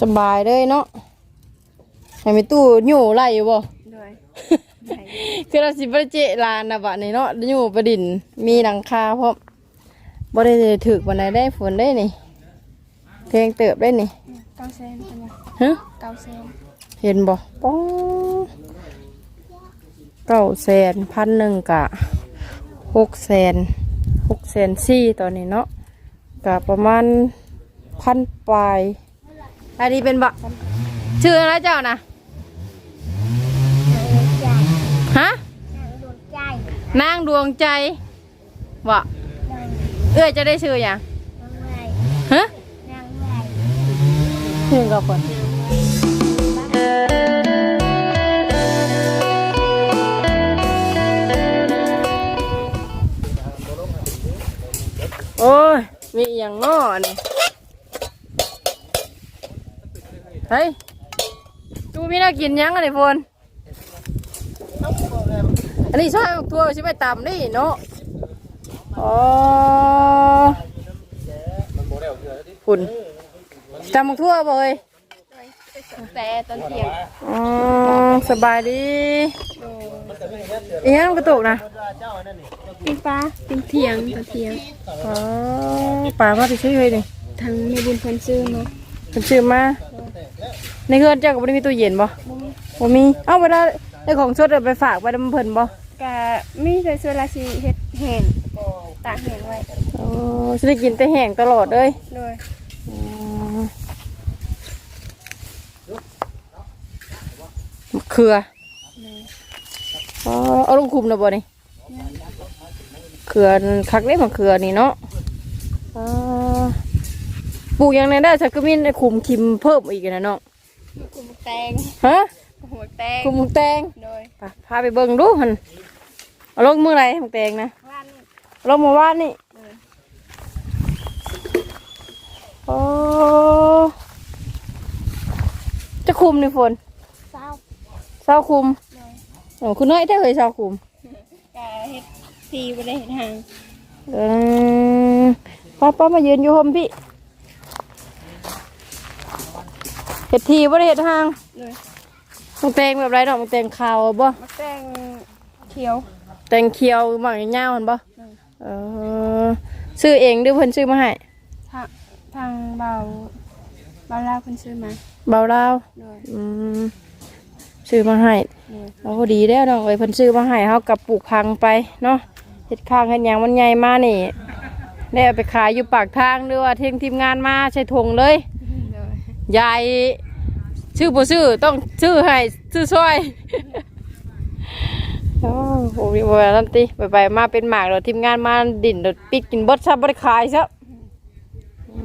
สบายเลยเนาะให้มีตู้อยู่ไล่อยู่บ่โดยคือเราสิบ่ได้เจลานนะบัดนี้เนาะอยู่ประดินมีหลังคาพร้อมบ่ได้ถึกวันไหนได้ฝนได้นี่เพลงเติบได้นี่เก้าเซนเป็นไงฮะเก้าเซนเห็นบ่ป้องเก้าแสนพันหนึ่งกะหกแสนหกแสนสี่ตอนนี้เนาะกะประมาณพันปลาย อันนี้เป็นบะชื่ออะไรเจ้านะฮะนางดวงใจวะเอ้ยจะได้ชื่ออย่างฮะชื่อกับคนโอ้ยมีอย่างง้อนี่ เฮ้ยตูมีน่ากินหยังอะไรพนอันนี้ใช่ทัวร์ใช่ไหมตำนี่เนาะอ๋อฝุ่นตำบักทั่วบ่เอ้ยแต่ตอนเที่ยงอ๋อสบายดีอีหยังมันกระตุกนะปิ้งปลาปิ้งเที่ยงตอนเที่ยงอ๋อป่ามาที่ชื่อเลยนี่ทางแม่บุญเพิ่นซื้อเนาะเป็นชื่อมา ในเฮือนเจ้าก็บ่ได้มีตู้เย็นบ่บ่มีเอ้าเวลาได้ของสดเอาไปฝากไปนำเพิ่นบ่กะมีแต่ส่วนละสิเฮ็ดแห้งตากแห้งไว้อ๋อสิได้กินแต่แห้งตลอดเลยโดยอ๋อมะเขืออ๋อเอาลงคุมนะบ่นี่เขือคักเล็มะเขือนี่เนาะอ๋อปลูกอย่างนั้นได้สักก็มีคุมคิมเพิ่มอีกนะเนาะ กุมแตงฮะหัวแตงคุมหมูแตงโดยไปพาไปเบิ่งดูหันเอาลงมือไรหมูแตงนะว่านเอาลงมาว่านนี่โอ้จะคุมนี่ฝนเศร้าเศร้าคุมโดยโอ้คุณน้อยได้เลยเศร้าคุมกะเฮ็ดทีบ่ได้เฮ็ดหางเออป้าป้ามายืนอยู่ห่มพี่ เห็ดทีบ่ได้เห็ดหางโดยหมูแตงแบบไรดอกหมูแตงขาวบ่มะแตงเขียวแตงเขียวหมักยาวๆหันบ่อืมเออซื้อเองหรือเพิ่นซื้อมาให้ทางทางเบาเบาลาวเพิ่นซื้อมาเบาลาวโดยอืมซื้อมาให้โดยเราพอดีแล้วเนาะเอ้ยเพิ่นซื้อมาให้เฮากับปลูกพังไปเนาะเฮ็ดข้างเฮ็ดหยังมันใหญ่มานี่ได้เอาไปขายอยู่ปากทางหรือว่าเทียงทีมงานมาใส่ถุงเลยโด ยยายชื่อบ่ชื่อต้องชื่อให้ชื่อซอยโอ้โหมีบ่นั่นติไปไปๆมาเป็นหมากแล้วทีมงานมาดินเดยวปิดกินเบิดซะบ่ได้ขายซะอื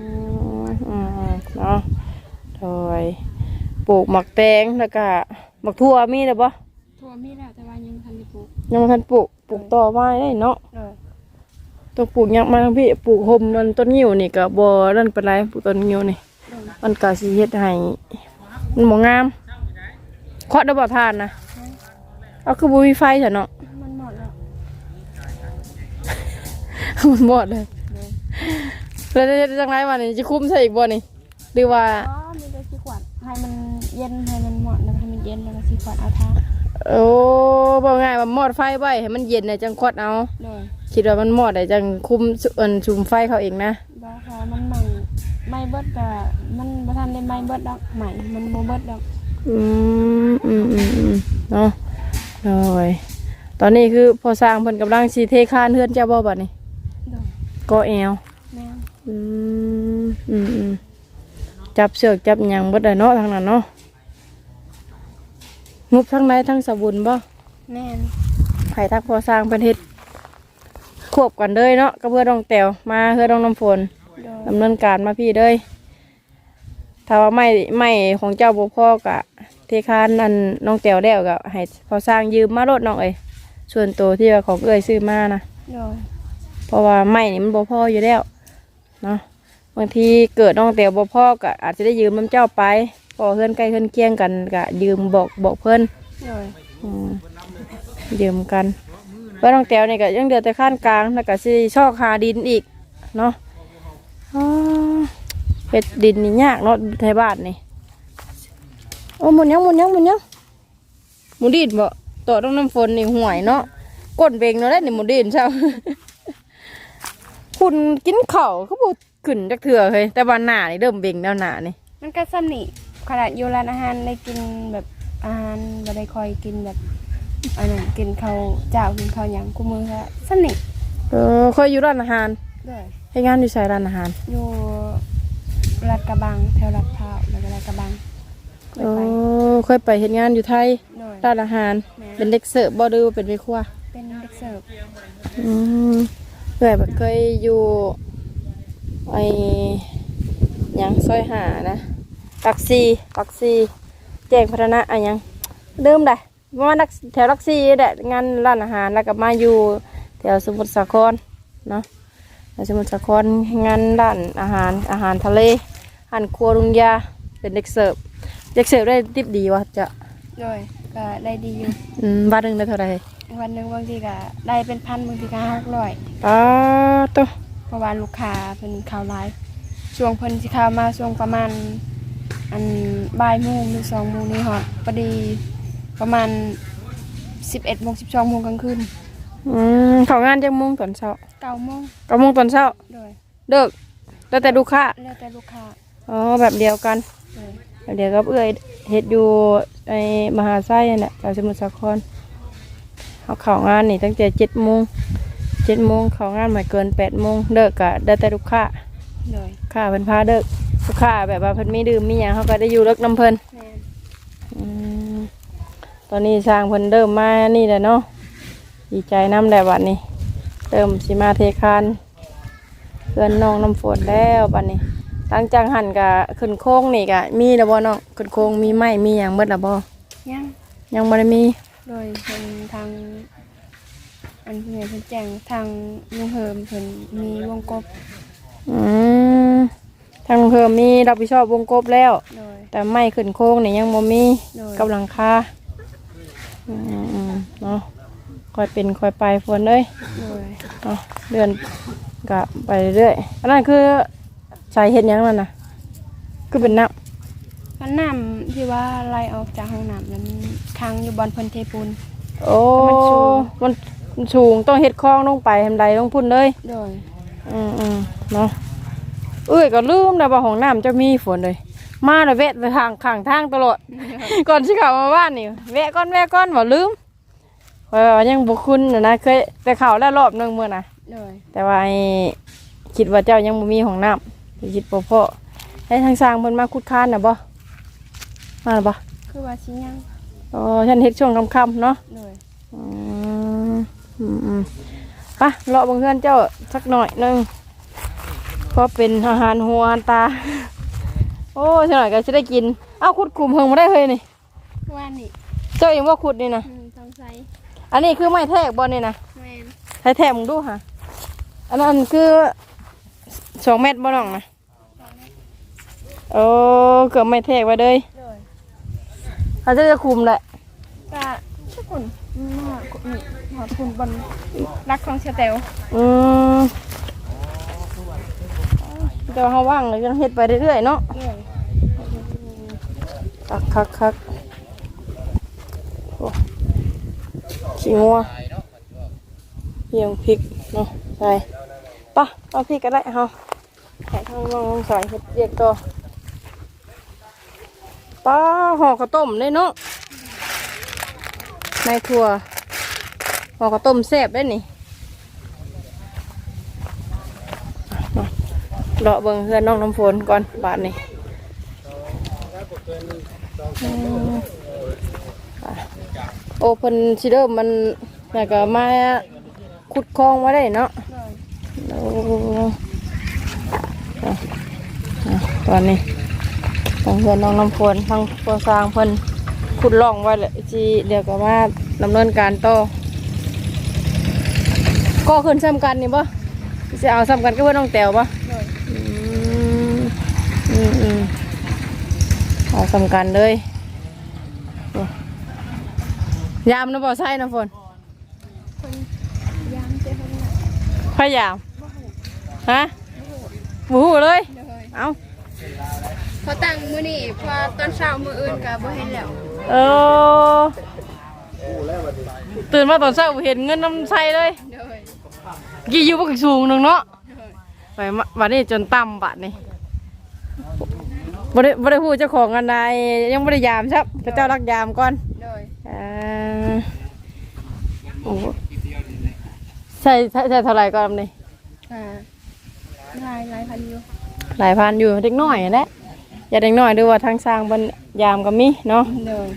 มอืมเนาะโดยปลูกหมักแตงแล้วก็หมักทั่วมีแล้วบ่ทั่วมีแล้วแต่ว่ายังทันได้ปลูกยังบ่ทันปลูกปลูกต่อไม้ได้เนาะโดยต้องปลูกหยังมาทั้งพี่ปลูกห่มมันต้นงิ้วนี่ก็บ่นั่นปานใดปลูกต้นงิ้วนี่โดย มันก็สิเฮ็ดให้มันบ่งามเคาะได้บ่ทานนะเอาคือบ่มีไฟซะเนาะมันหมดแล้ว มันหมดเลยแล้วจะเฮ็ดจังได๋วะนี่จะคุมใส่อีกบ่นี่หรือว่าอ๋อมีแต่สีขวัญให้มันเย็นให้มันหมดแล้วให้มันเย็นแล้วก็สีขวัญเอาทาโอ้บ่ง่ายว่ามอดไฟไว้ให้มันเย็นน่ะจังคอดเอาโดยคิดว่ามันมอดได้จังคุมสุอันชุมไฟเขาเองนะบ่พอมันใหม่ ไม่เบิดก็มันบ่ทันได้ไม่เบิดดอกใหม่มันบ่เบิดดอกอืมอืมอืมอืมเนาะโอ้ยตอนนี้คือพอสร้างเพิ่นกำลังสิเทคานเฮือนเจ้าบ่บัดนี้โดยก็แอวแม่นอืมอืมอืมจับเสือกจับหยังบ่ได้เนาะทางนั้นเนาะงบทั้งในทั้งสบุนบ่แม่นไผทักพอสร้างเพิ่นเฮ็ดควบกันเลยเนาะก็เพื่อน้องแตวมาเพื่อน้องน้ำฝนโดยดำเนินการมาพี่เลยถ้าว่าไม่ไม่ของเจ้าบ่พอกะเทคานอันน้องแตวแล้วก็ให้พอสร้างยืมมารถน้องเอ้ยส่วนตัวที่ว่าของเอ้ยซื้อมานะโดยเพราะว่าไม่นี่มันบ่พออยู่แล้วเนาะบางทีเกิดน้องแตวบ่พอก็อาจจะได้ยืมน้ำเจ้าไปพอเพื่อนใกล้เพื่อนเคียงกันก็ยืมบอกบอกเพื่อนโดยอืมยืมกันเพื่อนน้องแตวนี่ก็ยังเดือแต่ขั้นกลางแล้วก็สิชอกหาดินอีกเนาะอ๋อ เฮ็ดดินนี่ยากเนาะไทยบ้านนี่โอ้หมุนยังหมุนยังหมุนยังหมุนดีดบ่ต่อต้องน้ำฝนนี่ห่วยเนาะก้นเบงเนาะได้นี่หมุนดีดใช่คุณกินข้าวเขาบอกขึ้นจากเถื่อเฮ้ยแต่ว่าหน้านี่เริ่มเบงแล้วหน้านี่มันก็สนิขนาดอยู่ร้านอาหารได้กินแบบอาหารบ่ได้คอยกินแบบอันนั้นกินข้าวเจ้ากินข้าวหยังกูมือก็สนิเออเคยอยู่ร้านอาหารด้ วยให้งานอยู่ใส่ร้านอาหารอยู่ลาดกระบังแถวลาดพร้าวแล้วก็ลาดกระบังเคโอ้ยไปเคยไปเห็นงานอยู่ไทยด้วยร้านอาหารแม่เป็นเด็กเสิร์ฟบ่ดูว่าเป็นเด็กครัว เป็นเด็กเสิร์ฟอืมเคยแบบเคยอยู่ไอ้หยังซอยหานะปักซีปักซีแจ้งพัฒนะอะหยังเดิมได้ประมาณนักแถวลักซีแหละงานร้านอาหารแล้วก็มาอยู่แถวสมุทรสาครเนาะแถว สมุทรสาครงานด้านอาหารอาหารทะเลหันครัวลุงยาเป็นเด็กเสิร์ฟเด็กเสิร์ฟได้ติบดีวะจะด้วยก็ได้ดีอยู่อืมบ้านหนึงได้เท่าไหร่วันหนึ่งบางทีก็ได้เป็นพันบางทีก็ห้าร้อยป้าตัวเพราะว่าลูกค้าเพิ่นเข้าไลฟ์ช่วงเพิ่นสิเข้ามาช่วงประมาณ อันบ่ายโมงหรือสองโมงนี่ฮอดพอดีประมาณสิบเอ็ดโมงสิบสองโมงกลางคืนอืมเขางานจังโมงตอนเช้า เก้าโมงเก้าโมงตอนเช้าด้วยเลิกแล้วแต่ลูกค้าแล้วแต่ลูกค้าอ๋อแบบเดียวกันด้วยแบบเดียวกับเอื้อยเฮ็ดอยู่ในมหาไส้นั่นแหละแถวสมุทรสาครเขาเข้างานนี่ตั้งแต่เจ็ดโมงเจ็ดโมงเข้างานไม่เกินแปดโมงเลิกกะได้แต่ลูกค้าด้วยค้าเพิ่นพาเลิกลูกค้าแบบว่าเพิ่นมีดื่มมีหยังเขาก็ได้อยู่เลิกน้ำเพิ่นแม่นอืมตอนนี้สร้างเพิ่นเริ่มมานี่แหละเนาะดีใจน้ำแหละบัดนี้ เริ่มสิมาเทคานเพื่อนน้องน้ำฝนแล้วบัดนี้หลังจากหันกะขึ้นโค้งนี่กะมีแล้วบ่น้องขึ้นโค้งมีไม้มีหยังเบิดแล้วบ่ยังยังบ่ได้มีโดยเพิ่นทางอันเพิ่นเพิ่นแจ้งทางลุงเฮิมเพิ่นมีวงกบอืมทางเพิ่มมีรับผิดชอบวงกบแล้ว โดย แต่ไม้ขึ้นโค้งนี่ยังบ่มีโดย กับหลังคาอืมๆเนาะ ค่อยเป็นค่อยไปฝนเอ้ยโดยเอาเดือนกะไปเรื่อยๆอันนั้นคือสายเห็ดหยังนั่นนะคือเป็นน้อันน้ำที่ว่าไล่ออกจากห้องน้ำนั้นค้างอยู่บอนเพิ่นเทปูนำโอ้มันสูงมันมันสูงต้องเห็ดคลองลงไปทำใดลงพุ่นเลย โดยอืมอืมเนาะเอ้ยก็ลืมแล้วว่าของน้ำจะมีฝนเลย มาแล้วแวะไปทางข้างทางตลอด ก่อนที่เขามาบ้านนี่แวะก้อนแวะก้อนบ่ลืมเพราะ ว่ายังบุคุณนะนะเคยไปเขาแล้วรอบหนึงเมื่อนะโดยแต่ว่าไอ้คิดว่าเจ้ายังบ่มีของน้ำคิดบ่พอให้ทางสร้างเพิ่นมาคุดค้านน่ะบ่มาแล้วบ่คือว่าสิยังอ๋อฉันเฮ็ดช่วงค่ำๆเนาะโดยอืมอืมอืมไปะเลาะเบังเพื่อนเจ้าสักหน่อยหนึงเพราะเป็นอาหารหัวอาหารตา โอ้สักหน่อยก็จะได้กินเอ้าขุดคุมเพิ่งมาได้เฮ้ยนี่ ว่านี่เจ้าเองว่าขุดนี่นะอืมต้องใส่ อันนี้คือไม้แทกบ่นี่นะแม่นใช้แทกมึงดูค่ะ อันนั้นคือสองเมตรบ่น้องนะโอ้เกือบไม่แทกไว้เลยโดยเขาจะจะคุมแหละก็ทุกคนมานี่หอดคุณบนรักของเชาแตวอืมเดี๋ยวเขาว่างเลยจะเฮ็ดไปเรื่อยๆเนาะโดยคักคักคักโอ้ ขี้งัวเพียงพริกเนาะใส่ปะเอาพริกก็ได้เฮาใส่ข้างล่างใส่เฮ็ดเยกต่อป้าห่อข้าวต้มเลยเนาะในครัวห่อข้าวต้มแซ่บได้นี่เนาะเลาะเบิ่งเพื่อนน้องน้ำฝนก่อนบาทนี่ อ้เพิ่นสิเริ่มมันน่ะก็มาขุดคลองมาได้เนาะโดยโอ้อะอะตอนนี้ทางเพื่อนน้องน้ำฝนทางตัวสร้างเพิ่นขุดร่องไว้เลยจีเดี๋ยวก็มาดำเนินการต่อก็ขึ้นซ้ำกันนี่บ่จะเอาซ้ำกันก็เพื่อนน้องแต๋วบ่โดยอืมอืมอืมเอาสำคัญเลยโอ้ ยามนะบ่ใช่นะฝนคนย้ำเจ้าคนน่ะพยายามบ่ฮู้ฮะบูฮูเลยโดยเอาเขาตั้งมื้อนี้พอตอนเช้ามื้ออื่นก็บ่เห็นแล้วเออ ตื่นมาตอนเช้าเห็นเงินน้ำใสเลยโดยกี่อยู่บักสูงหนึ่งเนาะโดยไปมาบัดนี้จนต่ำบัดนี่บ่ได้บ่ได้พูดเจ้าของกันใดยังบ่ได้ยามครับพระเจ้ารักยามก่อน โดยอ่าโอ้ใช่ใช่ใช่เท่าไหร่ก่อนนี่อ่าหลายหลายพันอยู่หลายพันอยู่เด็กน้อยแหละอย่าเด็กน้อยด้วยว่าทางสร้างบนยามก็มีเนาะโดย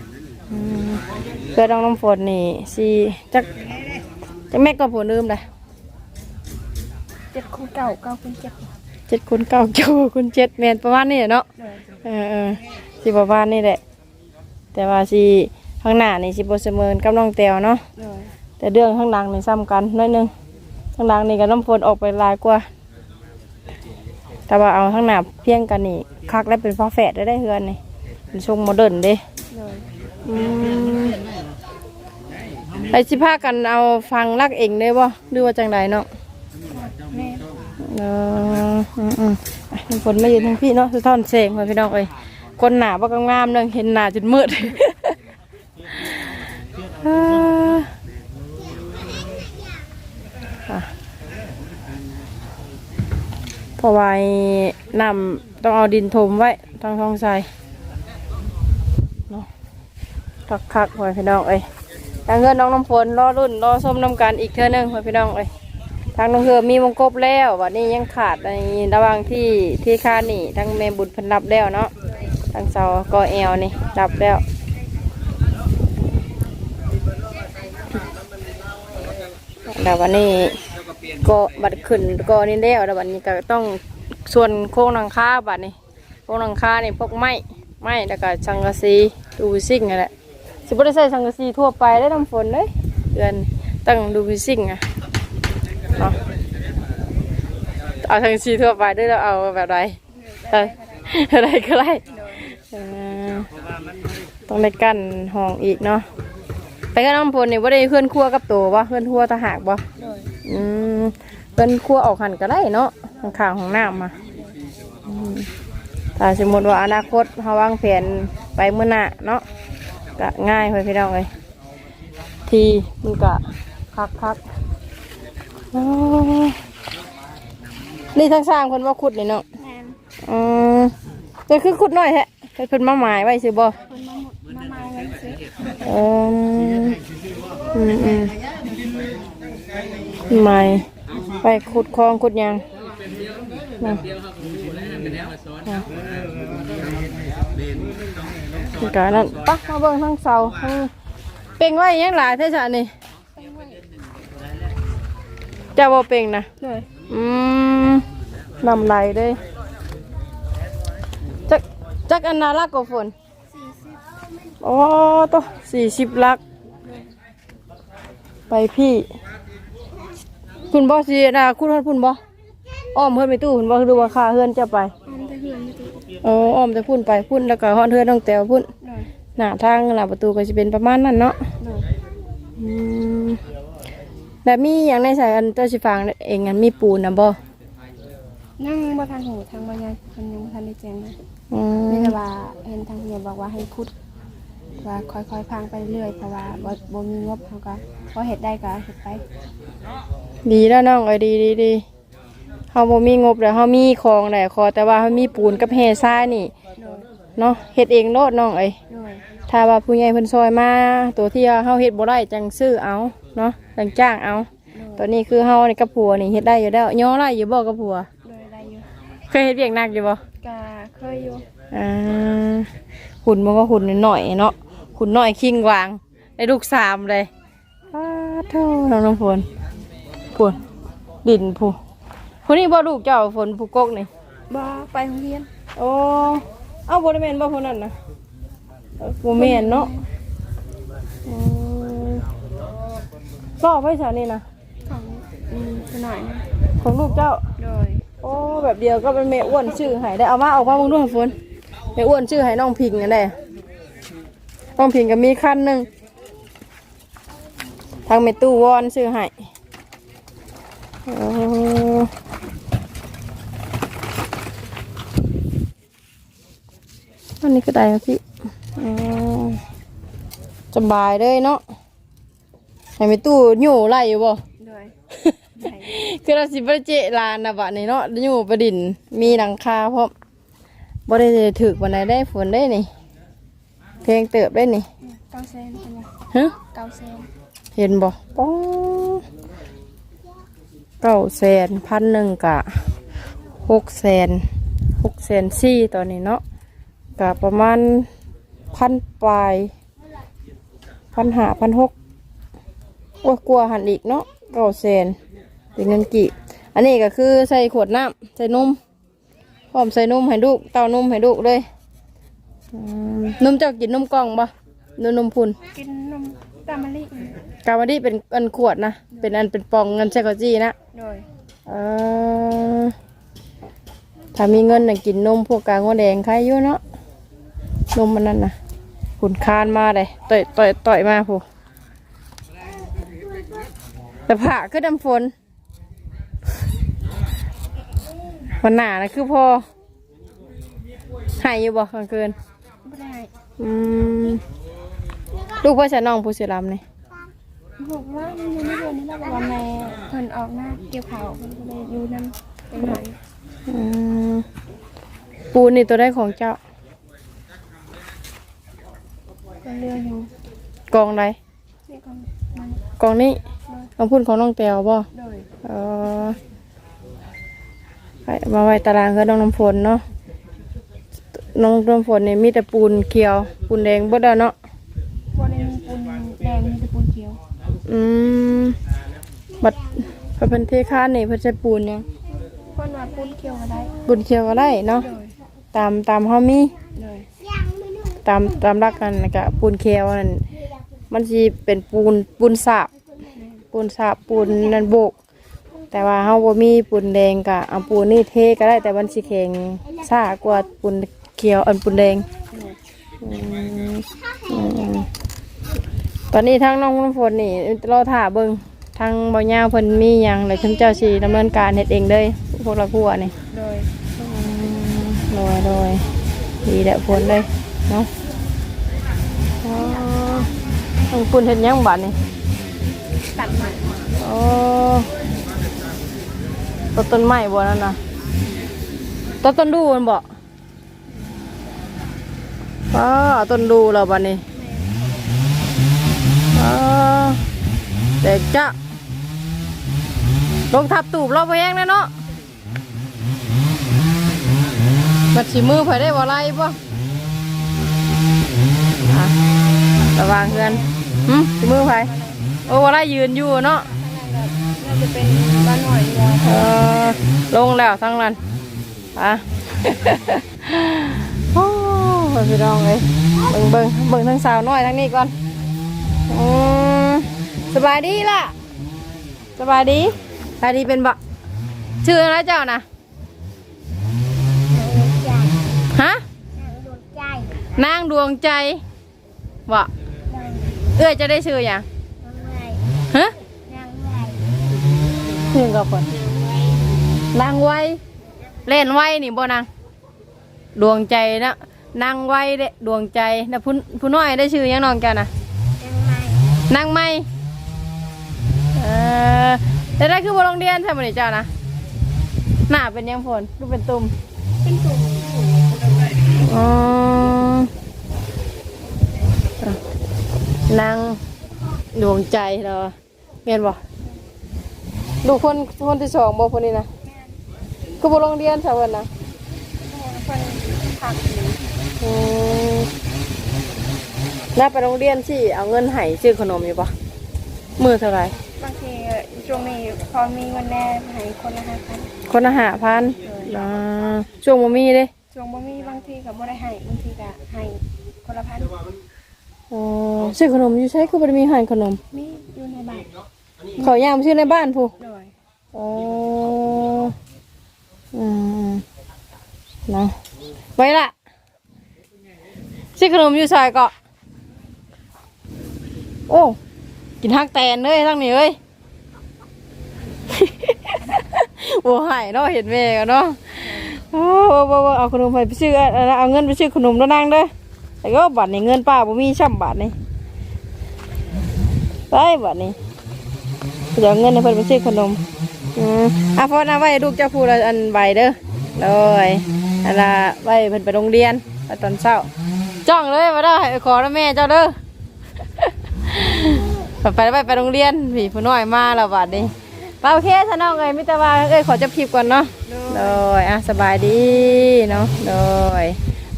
อืมเพื่อต้องน้ำฝนนี่สิจักจักแม่ก็ผลลืมเลยเจ็ดคูณเก้าเก้าคูณเจ็ดเจ็ดคูณเก้าเก้าคูณเจ็ดแมนประมาณนี้เนาะโดยเออเออสิประมาณนี้แหละแต่ว่าสิ ข้างหน้านี่สิบเสมอกับน้องแตวเนาะโดยแต่เรื่องข้างหลังนี่ซ้ำกันน้อยหนึงข้างหลังนี่กับน้ำฝนออกไปหลายกว่า แต่ว่าเอาข้างหน้าเพียงกันนี่คักและเป็นฟ้าแฝดได้ได้เฮือนนี่เป็นทรงโมเดิร์นเด้โดยอืมไอสิพากันเอาฟังรักเองได้บ่หรือว่าจังใดเนาะ แม่เอออืมอืมอะน้ำฝนมาอยู่ทางพี่เนาะสะท้อนแสงมาพี่น้องเอ้ยคนหนาบ่กงามๆเนึงเห็นหน้าจนมืด เอ่ออะเพราะว่าไอ้น้ำต้องเอาดินถมไว้ต้องท้องใส่เนาะคักๆไว้พี่น้องเอ้ยทางเงินน้องน้ำฝนรอรุ่นรอส้มน้ำกันอีกเท่านึงไว้พี่น้องเอ้ยทางน้องเฮือมีวงกบแล้ววันนี้ยังขาดในระหว่างที่ที่ค่านี่ทั้งเมบุญเพันรับแล้วเนาะทางเสากอแอลนี่รับแล้ว แล้ววันนี้ก็บัดขึ้นก็นี่แล้วแล้ววันนี้ก็ต้องส่วนโค้งหลังคาบัดนี้โค้งหลังคานี่พวกไม้ไม้แล้วก็สังกะสีดูซิ่งอะไรสิบ่ได้ใส่สังกะสีทั่วไปได้น้ำฝนเลยเดือนตั้งดูซิ่งอะเอาเอาทางชีทั่วไปด้วยเราเอาแบบไรอะไรก็ได้ต้องได้กั้นห้องอีกเนาะ กันน้ำพลนี่ว่าได้เพื่อนครัวกับตัวบ่เพื่อนครัวตาหากบ่โดยอืมเพื่อนครัวออกหันก็ได้เนาะข้างๆของน้ำมาอืมถ้าสมมติว่าอนาคตเขาวางแผนไปเมื่อหน้าเนาะก็ง่ายเลยพี่น้องเลยทีมันก็คักๆอ๋อนี่ทั้งสร้างคนว่าขุดนี่เนาะแม่นอืมแต่คือขุดน้อยแฮะแต่เพิ่นมาหมายไว้สิบ่คนมา หมดมามาเงินซื้อเอออืมอืมหมายไปขุดคลองขุดหยังนะอะนี่ก็นั่นปักมาเบิ่งทั้งเสาทั้งเป่งไว้อิหยังหลายเท่าซะนี่เจ้าบ่เป่งนะโดยอืมนำไหลเด้ยจักจักอันนาลักกับฝน โอ้ตัวสี่สิบลัก ไปพี่ คุณบอสีนะคุณฮอดพุ่นบออ้อมเพื่อนไปตู้คุณบอดูว่าค่าเฮือนจะไปมันจะเหือนอยู่ติเอออ้อมจะพุ่นไปพุ่นแล้วก็ฮอดเฮือนต้องแตวพุ่นโดยหน้าทางหน้าประตูก็จะเป็นประมาณนั้นเนาะโดยอืมแล้วมีอย่างในสายอันเจ้าสิฟังเองอันมีปูนนะบ่นั่งบ่ทันหูทางบรรยายคนยังบ่ทันได้แจ้งนะอืนี่มแต่ว่าเห็นทางเฮียบอกว่าให้คุด ว่าค่อยๆพังไปเรื่อยเพราะว่าบ่บ่มีงบเขาก็พอเฮ็ดได้ก็เฮ็ดไปดีแล้วน้องเอ้ยดีดีดีเฮาบ่มีงบแล้วเฮามีของแหละขอแต่ว่าเฮามีปูนกับแห่ทรายนี่โดยเนาะเฮ็ดเองโลดน้องเอ้ยโดยถ้าว่าผู้ใหญ่เพิ่นซอยมา ตัวที่เฮาเฮ็ดบ่ได้จังซื้อเอาเนาะจังจ้างเอาโดตัวยนี้คือเฮานี่กับผัวนี่เฮ็ดได้อยู่แล้วย่อได้อยู่บ่กับผัวโดยได้อยู่เคยเฮ็ดเวียกหนักอยู่บ่ก็เคยอยู่อ่าหุ่นมันก็หุ่นน้อยๆเนาะ หุ่นน้อยคิงวางได้ลูกสามเลยอ้าเท่าน้องน้ำฝนฝนดินผู้ผู้นี้บ่ลูกเจ้าฝนผู้กกนี่บ่ไปโรงเรียนโอ้เอาบริเวณบ่คนนั้นนะเออบ่แม่นเนาะอืมล่อไฟฉานี่นะของอืมซะหน่อยนะของลูกเจ้าโดยโอ้แบบเดียวก็เป็นแม่อ้วนชื่อให้ได้เอามาเอามามึงด้วยฝนแม่อ้วนชื่อให้น้องพิงนั่นแหละ น้องพิงก็มีคันหนึ่งทางเมตู้วอนชื่อให้โอ้อันนี้ก็ได้นะพี่อืมสบายเลยเนาะให้ไปตู้อยู่ไล่อยู่บ่โดยคือเราสิบริเจลานนะบะนี่เนาะอยู่ประดินมีหลังคาพร้อมบ่ได้ถึกวันไหนได้ฝนได้นี่เพล งเติบได้นี่เก้าเซนเป็นไงฮะเก้าเซนเห็นบ่ป้องเก้าแสนพันหนึ่งกะหกแสนหกแสนสี่ตอนนี้เนาะกะประมาณพันปลายพันหาพันหกโอ้ยกลัวหันอีกเนาะเก้าแสนเป็นเงินกี่อันนี้ก็คือใส่ขวดน้ำใส่นมพร้อมใส่นมให้ลูกเต้านมให้ลูกเลยอืม นมเจ้ากินนมกล่องปะนมนมพุนกินนมตามมะลิกาวาดีเป็นอันขวดนะ เป็นอันเป็นปองเงินใช่กจีนะโดยเออถ้ามีเงินน่ะกินนมพวกกางหัวแดงใครอยู่เนาะนมมันนั่นนะขุนคานมาเลยต่อยต่อยต่อยมาผู้แต่ผ่าคือดำฝนวันหนานะคือพอหายอยู่บ่กลางคืน ไม่ได้อืมลูกพ่อฉันน้องผู้เสียลำนี่บอกว่ามันยังไม่เดือนนี้แล้วบอกว่าแม่เพิ่นออกหน้าเกี่ยวเขาเพิ่นก็เลยอยู่นั่นไปหน่อยอืมปูนี่ตัวได้ของเจ้าก็เรืออยู่กองใดนี่ก็มันกองนี้คำพูดของน้องแตวบ่โดย เออไปมาไว้ตารางคือน้องน้ำฝนเนาะ น้องน้ำฝนนี่มีแต่ปูนเขียว ปูนแดงเบิดแล้วเนาะพวกนี้มีปูนแดงมีแต่ปูนเขียวอืมบัดพระเพิ่นเทคานนี่เพิ่นใช้ปูนหยังเพิ่นว่าปูนเขียวก็ได้ปูนเขียวก็ได้เนาะโดยตามตามเฮามีโดยตามตามรักกันนะกะปูนเคียวนั่นมันสิเป็นปูนปูนสาบปูนสาบปูนนั่นโบก แต่ว่าเฮาบ่มีปูนแดงกะเอาปูนนี่เทก็ได้แต่มันสิแข็งซ่ากว่าปูน เขียวอันปูนแดงอืมอืมตอนนี้ทางน้องน้ำฝนนี่รอถ่าเบิ่งทางบ่ยาวเพิ่นมีหยังแล้วเพิ่นเจ้าสิดำเนินการเฮ็ดเองเลยพวกเราพัวนี่โดยโดยโดยดีแหละฝนเลยเนาะอ๋อต้องปุ่นเห็นยังบัดนี่ตัดใหม่โอ้ต้นต้นไม้บ่นั่นนะต้นต้นดูมันบ่ ป้าต้นดูเราบัดนี้ป้าแต่จะลงทับตูบเราไปแยังแน่เนาะบัดสีมือไผได้บ่ไรบ่ะระวังเพื่อนหึสีมือไผโอ้บ่ไรยืนอยู่เนาะน่าจะเป็นบ้านหอยวัวเออลงแล้วทั้งนั้นอะ พี่น้องเลยเบิ่งเบิ่งเบิ่งทั้งสาวน้อยทั้งนี้ก่อนอืมสบายดีล่ะสบายดีสบายดีเป็นบ่ชื่ออะไรเจ้านะฮะนางดวงใจบ่เอื้อยจะได้ชื่ออย่างฮะเพียงกับคนนางไว้เล่นไว้นี่บ่นางดวงใจนะ นางไว้เด้ดวงใจนะผู้ผู้น้อยได้ชื่อหยังน้องแกนะนางไม่เออแต่ได้คือบ่โรงเรียนใช่ไหมนี่เจ้านะหน้าเป็นหยังฝนดูเป็นตุ่มเป็นตุ่มอ๋ออะนางดวงใจเราเมียนบ่ดูคนคนที่สองบ่คนนี้นะคือบ่โรงเรียนใช่ไหมนะคนผักหรืออืม น่าไปโรงเรียนสิเอาเงินให้ซื้อขนมอยู่ปะมือเท่าไหรบางทีช่วงนี้พอมีเงินแน่ให้คนละห้าพันคนละหาพันอ่าช่วงมมีเด้ช่วงบ่มีบางทีก็บ่ได้ให้บางทีก็ให้คนละพันอ๋อซื้อขนมอยู่ใช้คือบ่ได้มีให้ขนม มีอยู่ในบ้านเขาย่างไปซื้อในบ้านผู้โดยอ๋ออืมเนาะไว้ละ ซื้อขนมอยู่ซอยเกาะโอ้กินทักแตนเลยทั้งนี้เอ้ยโอ้หายเนาะเห็นแม่กันเนาะเอาเอาเอาเอาขนมไปซื้อเอาเอาเงินไปซื้อขนมแล้วนางเด้อแต่ก็บัตรนี่เงินป้าบ่มีช่ำบาทนี่ไปบัตรนี่เดี๋ยวเงินให้เพิ่นไปซื้อขนมอะพอนะไว้ให้ลูกเจ้าพูดอันใบเด้อเลยอันละไว้เพิ่นไปโรงเรียนตอนเช้า จ้องเลยมาได้ขอแล้วแม่เจ้าเด้อไปไปไปโรงเรียนผีผู้น้อยมาแล้วบัดนี้ไปโอเคท่านน้องเอ้ยมิตรว่าเอ้ยขอจะพิบก่อนเนาะโดยอะสบายดีเนาะโดย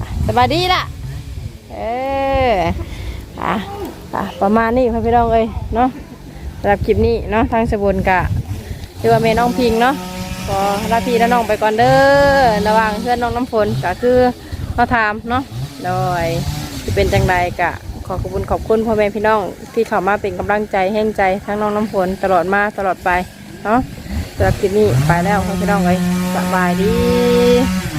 อะสบายดีล่ะเอออะอะประมาณนี้พี่น้องเอ้ยเนาะสำหรับคลิปนี้เนาะทางสบุนกะเรียกว่าเมน้องพิงเนาะขอลาพี่และน้องไปก่อนเด้อระหว่างเพื่อนน้องน้ำฝนก็คือมาถามเนาะ โดยจะเป็นจังใดกะขอขอบคุณขอบคุณพ่อแม่พี่น้องที่เข้ามาเป็นกำลังใจแห่งใจทั้งน้องน้ำฝนตลอดมาตลอดไปเนาะสำหรับคลิปนี้ไปแล้วพ่อพี่น้องเลยสบายดี